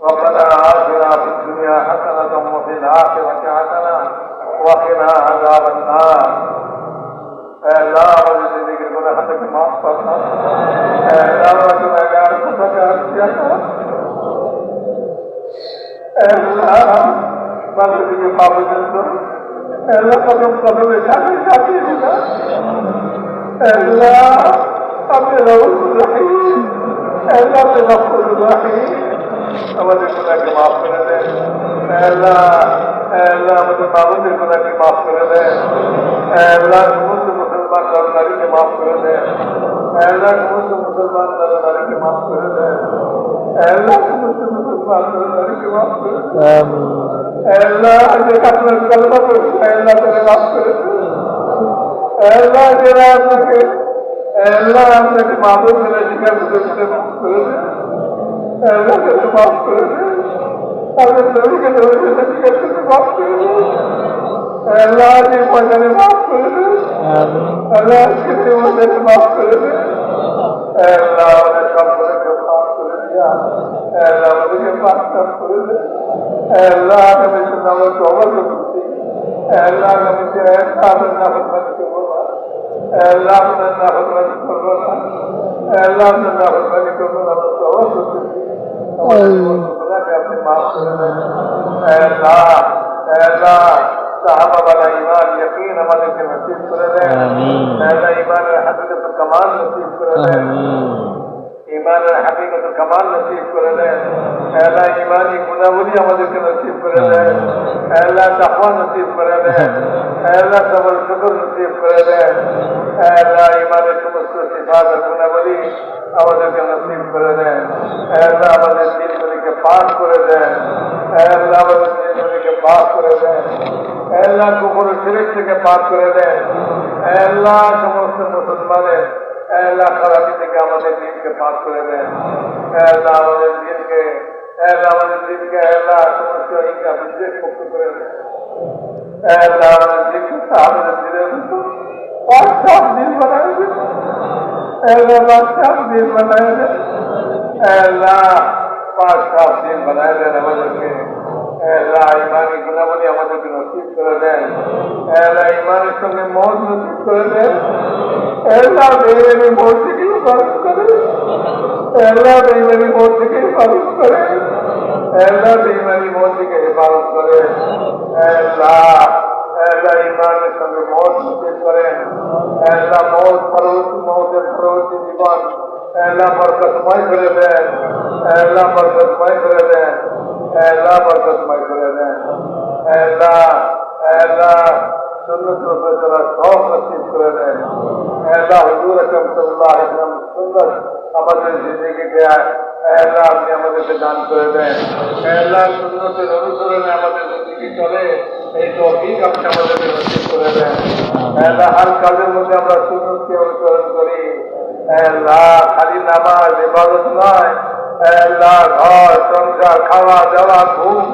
ربنا آتنا في الدنيا حسنة وفي الآخرة حسنة وقنا عذاب النار اللہ مجھے زندگی کو نہ تک معاف کرنا اللہ مجھے نگار کو نگار کیا اللہ میں زندگی پاپ جنتو اللہ کو تم سب میں شامل چاہتی ہوں نا اللہ اپنے رؤوف رحیم اللہ کے غفور رحیم আমাদের গুণাকে মাফ করে দেন। আল্লাহ আল্লাহ আমাদের বাবুদের গুণাকে মাফ করে দেন। সমস্ত মুসলমান নারীকে মাফ করে দেন। আল্লাহ সমস্ত মুসলমান মাফ করে দেন। আল্লাহ সমস্ত মুসলমান মাফ করে দেন। আল্লাহ মাফ করে দেন। আল্লাহ যারা করে দেন। আল্লাহ তাকে মাফ করে দেন তাদের নবীকে নবীকে স্বীকার করতে মাফ করে দেন আল্লাহ যে পয়সাকে মাফ করে দেন আল্লাহ আজকে তোমাদেরকে মাফ করে দেন আল্লাহ আমাদের সম্পর্কে মাফ করে দিয়া আল্লাহ আমাদেরকে পাক সাফ করে দেন আল্লাহ আগামী শুনে আমরা তবর করছি আল্লাহ আগামী যে একটা আপনার নাফরমানি করব না আল্লাহ আপনার নাফরমানি করব না আল্লাহ আপনার নাফরমানি করব না আমরা তবর করতেছি কামাল নসিব করে দেন ইমানের হাকিকত কামাল নসিব করে দেন আল্লাহ ইমানি গুণাবলী আমাদেরকে নসিব করে দেন আল্লাহ নসিব করে দেন আল্লাহ সবর শুকর নসিব করে দেন। আল্লাহ ইমানের সমস্ত সিফাত গুণাবলী আমাদেরকে নসিব করে দেন। আল্লাহ আমাদের দিলগুলিকে পাক করে দেন। আল্লাহ আমাদের দিলগুলিকে পাক করে দেন। আল্লাহ কুকুর শিরিক থেকে পাক করে দেন। আল্লাহ সমস্ত মুসলমানের, আল্লাহ খারাপি থেকে আমাদের দিনকে পাক করে দেন। আল্লাহ আমাদের দিনকে, আল্লাহ আমাদের দিনকে, আল্লাহ সমস্ত হিংসা বিদ্বেষ মুক্ত করে দেন। দেন আল্লাহ সব দিন বানায় দেন আল্লাহ পাঁচ সাত দিন বানায় দেন আমাদেরকে আল্লাহ ইমানি গুণাবলী আমাদেরকে নসিব করে দেন আল্লাহ ইমানের সঙ্গে মন নসিব করে দেন করে আল্লাহ বেইমানি মন থেকে হেফাজত করে আল্লাহ আল্লাহ ইমানের সঙ্গে মত নসিব করেন আল্লাহ মত পরবর্তী মতের পরবর্তী জীবন আল্লাহ বরকতময় করে দেন আল্লাহ বরকতময় করে দেন আল্লাহ বরকতময় করে দেন আল্লাহ আল্লাহ সুন্নত রসুল্লাহ সব নসিব করে দেন আল্লাহ হুজুর আকরম সাল্লাল্লাহু আলাইহি ওয়াসাল্লাম সুন্নত আমাদের জিন্দগিতে আপনি আমাদেরকে দান করে দেন। আল্লাহ সুন্নতের অনুসরণে আমাদের জিন্দগি চলে। এই তৌফিক আপনি আমাদেরকে নসিব করে দেন। আল্লাহ হার কাজের মধ্যে আমরা সুন্নতকে অনুসরণ করি। আল্লাহ খালি নামাজ, ইবাদত নয়। আল্লাহ ঘর, সংসার খাওয়া দাওয়া ঘুম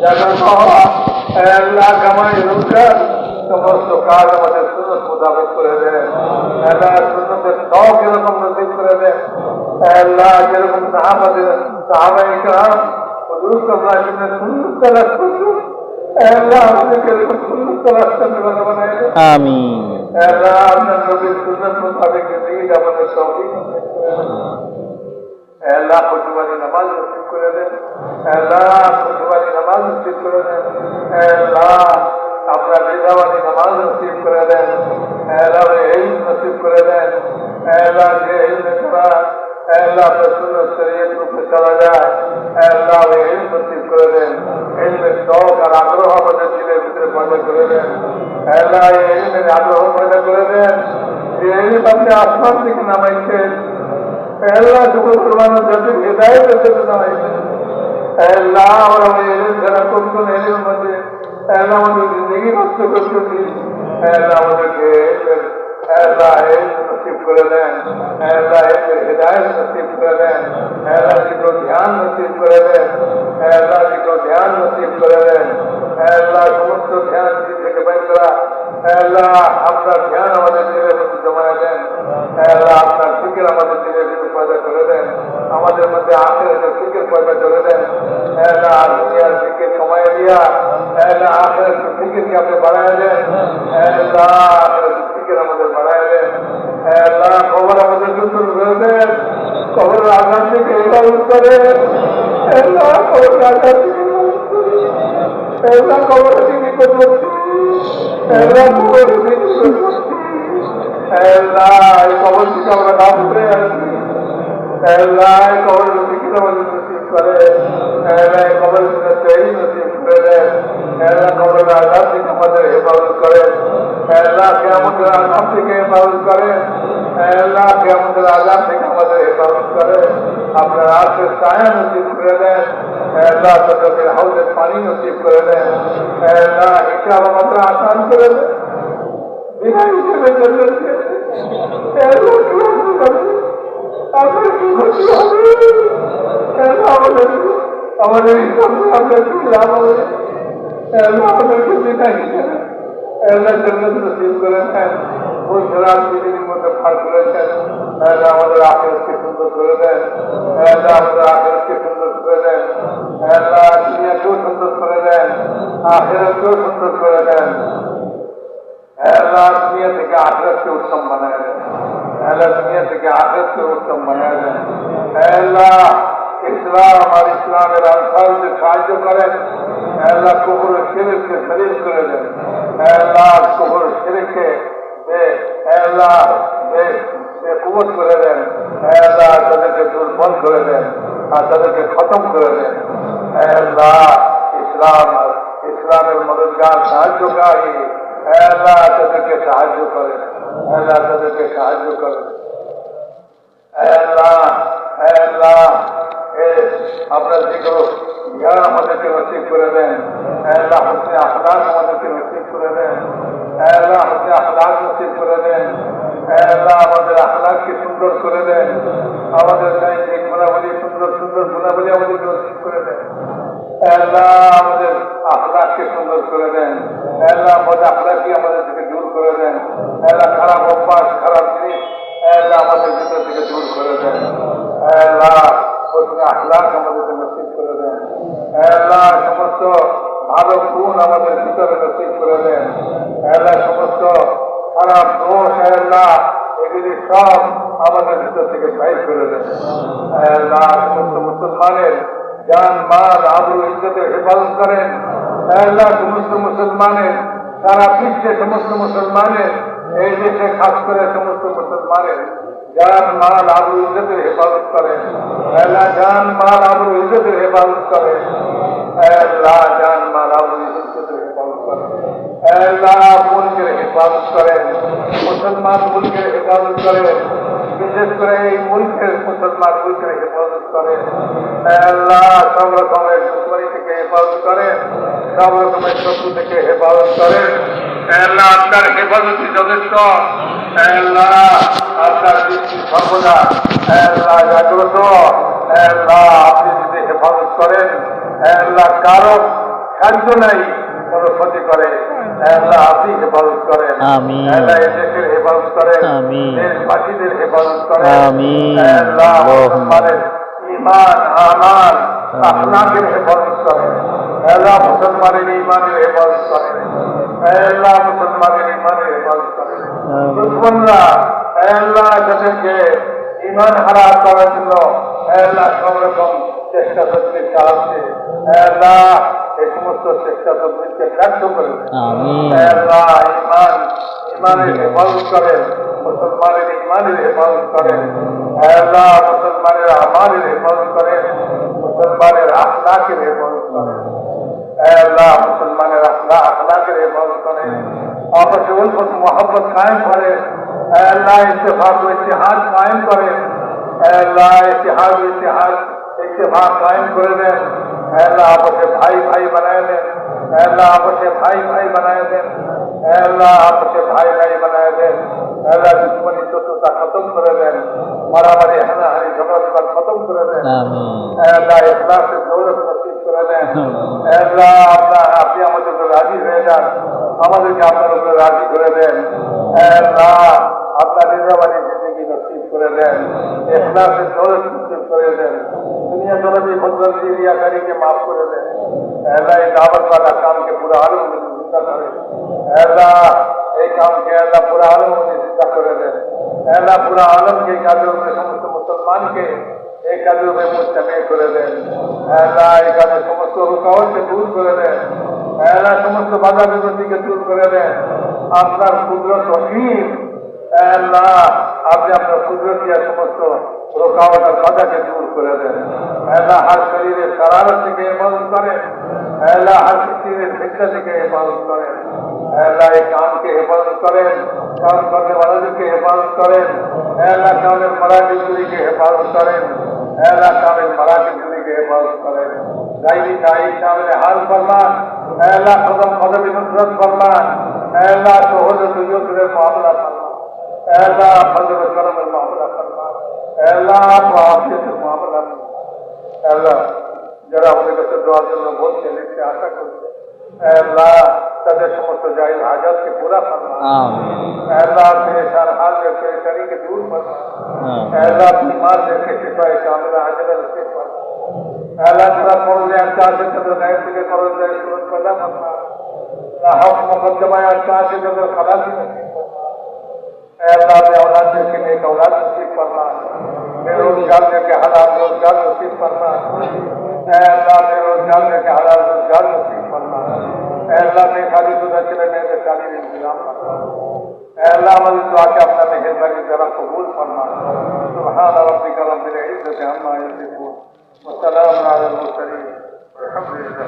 জানানো আল্লাহ কামাই, রোজগার। সমস্ত কাজ আমাদের সুন্নত মোতাবেক করে দেন। আল্লাহ সুন্নতের সব এরকম নসিব করে দেন আল্লাহ যেরকম সাহাবাদের সাহাবাই হুজুর সাল্লাল্লাহু আলাইহি তালাশ করল আল্লাহ আমাদেরকে এরকম সুন্নত তালাশ করতে কথা বানায় দেন। আল্লাহ আপনার নবীর সুন্নত মোতাবেক জিন্দগি আমাদের তৌফিক নসিব করে দেন আল্লাহ খুশবানি নামাজ নসিব করে দেন। আল্লাহ খুশবানি নামাজ নসিব করে দেন। আল্লাহ আপনার রিজাবানি নামাজ নসিব করে দেন। আল্লাহ এই নসিব করে দেন। আল্লাহ যে এই আল্লাহ আপনার সুন্নত শরীয়ত রূপে চলা যায়। আল্লাহ এই নসিব করে দেন। এলমের শখ আর আগ্রহ আমাদের দিলের ভিতরে পয়দা করে দেন। আল্লাহ এই আগ্রহ পয়দা করে দেন। এলম আপনি আসমান থেকে নামাইছেন আল্লাহ যুব আমাদের জিন্দগি নষ্ট করতেছি আমাদেরকে নসিব করে দেন। হৃদায়ত নসিব করে দেন। দিকে ধ্যান নসিব করে দেন। দিকে ধ্যান নসিব করে দেন। সমস্ত ধ্যান থেকে বের করা আল্লাহ, আপনার ধ্যান আমাদের মধ্যে জমায় দেন। আল্লাহ, আপনার ফিকির আমাদের মধ্যে পয়দা করে দেন। আমাদের মধ্যে আখের ফিকির পয়দা করে দেন। দিয়া আল্লাহ আখের ফিকিরকে আপনি বাড়ায় দেন। ফিকির আমাদের বাড়ায় দেন। খবর আমাদের দুপুর করে দেন। খবর আঘাত থেকে হেফাজত করে খবর আঘাত থেকে খবর থেকে নিকটবর্তী থেকে থেকে আমরা নাম করে কবর আমাদের নসিব করে কবর তৈরি নসিব করে কবর আঘাত থেকে আমাদের হেফাজত করে আল্লাহ কে আমাদের আঘাত থেকে হেফাজত করে আল্লাহ কে আমাদের আঘাত থেকে আমাদের হেফাজত করে আপনার আজকে ছায়া নসিব করে দেন আল্লাহ তাদের হাউসের পানি নসিব করে দেন আল্লাহ হিসাব আমাদের আসান করে দেন বিনা হিসেবে চলছে আল্লাহ কি হবে? আপনার কি ক্ষতি হবে কেন আমাদের আমাদের এই সঙ্গে আপনার কি লাভ হবে কেন আমাদের ক্ষতি নাই এলার জন্য নসিব করেছেন ওই খেলার পৃথিবীর মধ্যে ফার করেছেন এলা আমাদের আখেরকে সুন্দর করে দেন এলা আমাদের আখেরকে সুন্দর করে দেন এলা দুনিয়াকেও সুন্দর করে দেন আখেরকেও সুন্দর করে দেন এলা দুনিয়া থেকে আখেরতকে উত্তম বানায় দেন আল্লাহ দুনিয়া থেকে আখেরকে উত্তম বানায় দেন আল্লাহ ইসলাম আর ইসলামের আনসারদের সাহায্য করেন আল্লাহ কবর শিরকে শরীর করে দেন আল্লাহ কবর শিরকে আল্লাহ কুমত করে দেন আল্লাহ তাদেরকে দুর্বল করে দেন আর তাদেরকে খতম করে দেন আল্লাহ ইসলাম ইসলামের মদতগার সাহায্যকারী আল্লাহ তাদেরকে সাহায্য করেন আল্লাহ তাদেরকে সাহায্য করেন আল্লাহ আল্লাহ এ আপনার যেগুলো জ্ঞান আমাদেরকে নসিব করে দেন, আল্লাহ হচ্ছে আমাদেরকে নসিব করে দেন, আল্লাহ হচ্ছে নসিব করে দেন, আল্লাহ আমাদের সুন্দর করে দেন, আমাদের সুন্দর সুন্দর আমাদেরকে নসিব করে দেন আমাদের আখলাককে সুন্দর করে দেন আমাদের আমাদের থেকে দূর করে দেন, আল্লাহ খারাপ অভ্যাস, খারাপ জিনিস আমাদের ভিতর থেকে দূর করে দেন, আল্লাহ আখলাক সমস্ত ভালো গুণ আমাদের ভিতরে নসিব করে দেন। আল্লাহ সমস্ত খারাপ দোষ, আল্লাহ এগুলি সব আমাদের ভিতর থেকে বাইর করে দেন। আল্লাহ সমস্ত মুসলমানের জান, মাল আবরু ইজ্জতের হেফাজত করেন। আল্লাহ সমস্ত মুসলমানের, সারা বিশ্বে সমস্ত মুসলমানের, এই দেশে খাস করে সমস্ত মুসলমানের জান মাল আবরু ইজ্জতের হেফাজত করেন আল্লাহ জান মাল আবরু ইজ্জতের হেফাজত করেন আল্লাহ জান মাল ইজ্জতের হেফাজত করেন বিশেষ করে এই মুলকের মুসলমান মুলকের হেফাজত করে। আল্লাহ সব রকমের দুশ্মনী থেকে হেফাজত করে। সব রকমের শত্রু থেকে হেফাজত করে। আল্লাহ আপনার হেফাজতই যথেষ্ট। আপনার দৃষ্টি সর্বদা হেফাজত করেন কারও সাহায্য নাই কোনো ক্ষতি করে আপনি হেফাজত করেন দেশের হেফাজত করেন দেশবাসীদের ইমান আমান। আখলাকের হেফাজত করেন মুসলমানের ইমানের হেফাজত করেন। মুসলমানের ইমানের হেফাজত করেন। আল্লাহ যাদেরকে ইমান হারা করার জন্য আল্লাহ সব রকম চেষ্টা তদবির চালাচ্ছে আল্লাহ এই সমস্ত চেষ্টা তদবিরকে ব্যর্থ করে আল্লাহ ইমান ইমানের হেফাজত করেন মুসলমানের ইমানের হেফাজত করেন। আল্লাহ মুসলমানের আমানের হেফাজত করেন মুসলমানের আখলাকের হেফাজত করেন। আল্লাহ মুসলমানের আখলা আখলাকের হেফাজত করেন। اور رسول پر محبت قائم کرے اے اللہ اتفاق و اتحاد قائم کرے اے اللہ اتحاد و اتحاد اتفاق قائم کرے دیں اے اللہ آپس بھائی بھائی بنائے دیں اے اللہ آپس بھائی بھائی بنائے دیں اے اللہ آپس بھائی بھائی بنائے دیں اے اللہ دشمنی شترتا ختم کرے دیں مارا ماری ہماری جمع ختم کرے دیں اے اللہ اخلاق سے دولت نصیب করে দেন হ্যাঁ। আপনার আপনি আমাদের উপরে রাজি হয়ে যান। আমাদেরকে আপনার উপরে রাজি করে দেন। আপনার নির্বাহী জিন্দগি নসিব করে দেন। এখলাসে দৌলত নসিব করে দেন। দুনিয়া দৌলতি ফজলতি রিয়াকারীকে মাফ করে দেন। আল্লাহ এই দাওয়াতওয়ালা কামকে পুরো আলম জিন্দা করে আল্লাহ এই কামকে আল্লাহ পুরো আলম জিন্দা করে দেন। আল্লাহ পুরো আলমকে কাজে সমস্ত মুসলমানকে এই কাজের উপরে মোস্তামিল করে দেন। আল্লাহ এই কাজের সমস্ত রুকাওয়ালকে দূর করে দেন। আল্লাহ সমস্ত বাধা বিপত্তিকে দূর করে দেন। আপনার কুদরত অসীম আল্লাহ আপনি আপনার কুদরতিয়া সমস্ত রোকাওয়াট আর বাধাকে দূর করে দেন। আল্লাহ হার শরীরের সারারত থেকে হেফাজত করেন আল্লাহ হার শরীরের শিক্ষা থেকে হেফাজত করেন আল্লাহ এই কামকে হেফাজত করেন। কাম করতে ওয়ালাদেরকে হেফাজত করেন। আল্লাহ কামের মরাটিগুলিকে হেফাজত করেন। اللہ تعالی مراکز کرنے کے حفاظت کرے دائمی دائی شامل حال فرما اے اللہ قدم نصرت فرما اے اللہ تو حضرت معاملہ فرما اے اللہ کرم معاملہ فرما اے اللہ آپ معاملہ فرما اے اللہ ہمیں کہتے دعا سے بہت سے لے آتا کرتے اے اللہ تدے سمست جائز حاجت کے پورا فرما۔ اے اللہ تیرے سر حال میں تیرے شری کے دور فرما اے اللہ اپنی مار دے کے شفا کامل حاجت رکھے فرما اے اللہ تیرا قول لے انتا سے قدر غیب کے قول لے شروع پیدا فرما لا حق مقدم آیا انتا سے قدر خلا کی نصیب اے اللہ میں اولاد دے کے نیک اولاد نصیب فرما۔ میرے روز جاننے کے حالات روز جان نصیب فرما۔ اے اللہ میرے روز جاننے کے حالات روز اللہ سبحان ربك رب العزة عما يصفون وسلام على المرسلين والحمد لله.